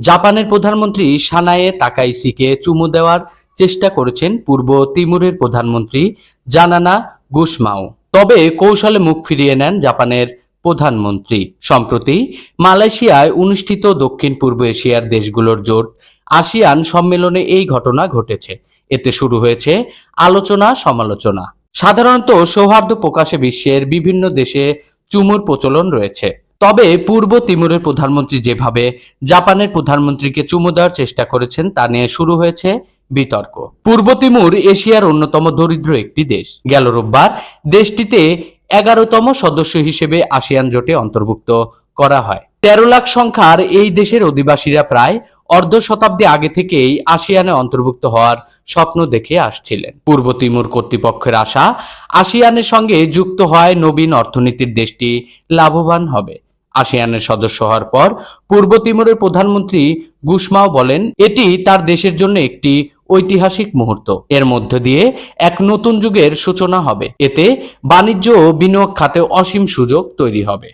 জাপানের প্রধানমন্ত্রী সানায়ে তাকাইসিকে চুমু দেওয়ার চেষ্টা করেছেন পূর্ব তিমুরের প্রধানমন্ত্রী জানানা গুসমাও তবে কৌশলে মুখ ফিরিয়ে নেন জাপানের প্রধানমন্ত্রী। সম্প্রতি মালয়েশিয়ায় অনুষ্ঠিত দক্ষিণ পূর্ব এশিয়ার দেশগুলোর জোট আসিয়ান সম্মেলনে এই ঘটনা ঘটেছে। এতে শুরু হয়েছে আলোচনা সমালোচনা। সাধারণত সৌহার্দ্য প্রকাশে বিশ্বের বিভিন্ন দেশে চুমুর প্রচলন রয়েছে। তবে পূর্ব তিমুরের প্রধানমন্ত্রী যেভাবে জাপানের প্রধানমন্ত্রীকে চুমু দেওয়ার চেষ্টা করেছেন, তা নিয়ে শুরু হয়েছে বিতর্ক। পূর্ব তিমুর এশিয়ার অন্যতম দরিদ্র একটি দেশ। গেল রোববার দেশটিতে এগারোতম সদস্য হিসেবে আসিয়ান জোটে অন্তর্ভুক্ত করা হয়। তেরো লাখ সংখ্যার এই দেশের অধিবাসীরা প্রায় অর্ধ শতাব্দী আগে থেকেই আসিয়ানে অন্তর্ভুক্ত হওয়ার স্বপ্ন দেখে আসছিলেন। পূর্ব তিমুর কর্তৃপক্ষের আশা, আসিয়ানের সঙ্গে যুক্ত হয় নবীন অর্থনীতির দেশটি লাভবান হবে। আসিয়ানের সদস্য হওয়ার পর পূর্ব তিমুরের প্রধানমন্ত্রী গুসমাও বলেন, এটি তার দেশের জন্য একটি ঐতিহাসিক মুহূর্ত। এর মধ্য দিয়ে এক নতুন যুগের সূচনা হবে। এতে বাণিজ্য ও বিনিয়োগ খাতে অসীম সুযোগ তৈরি হবে।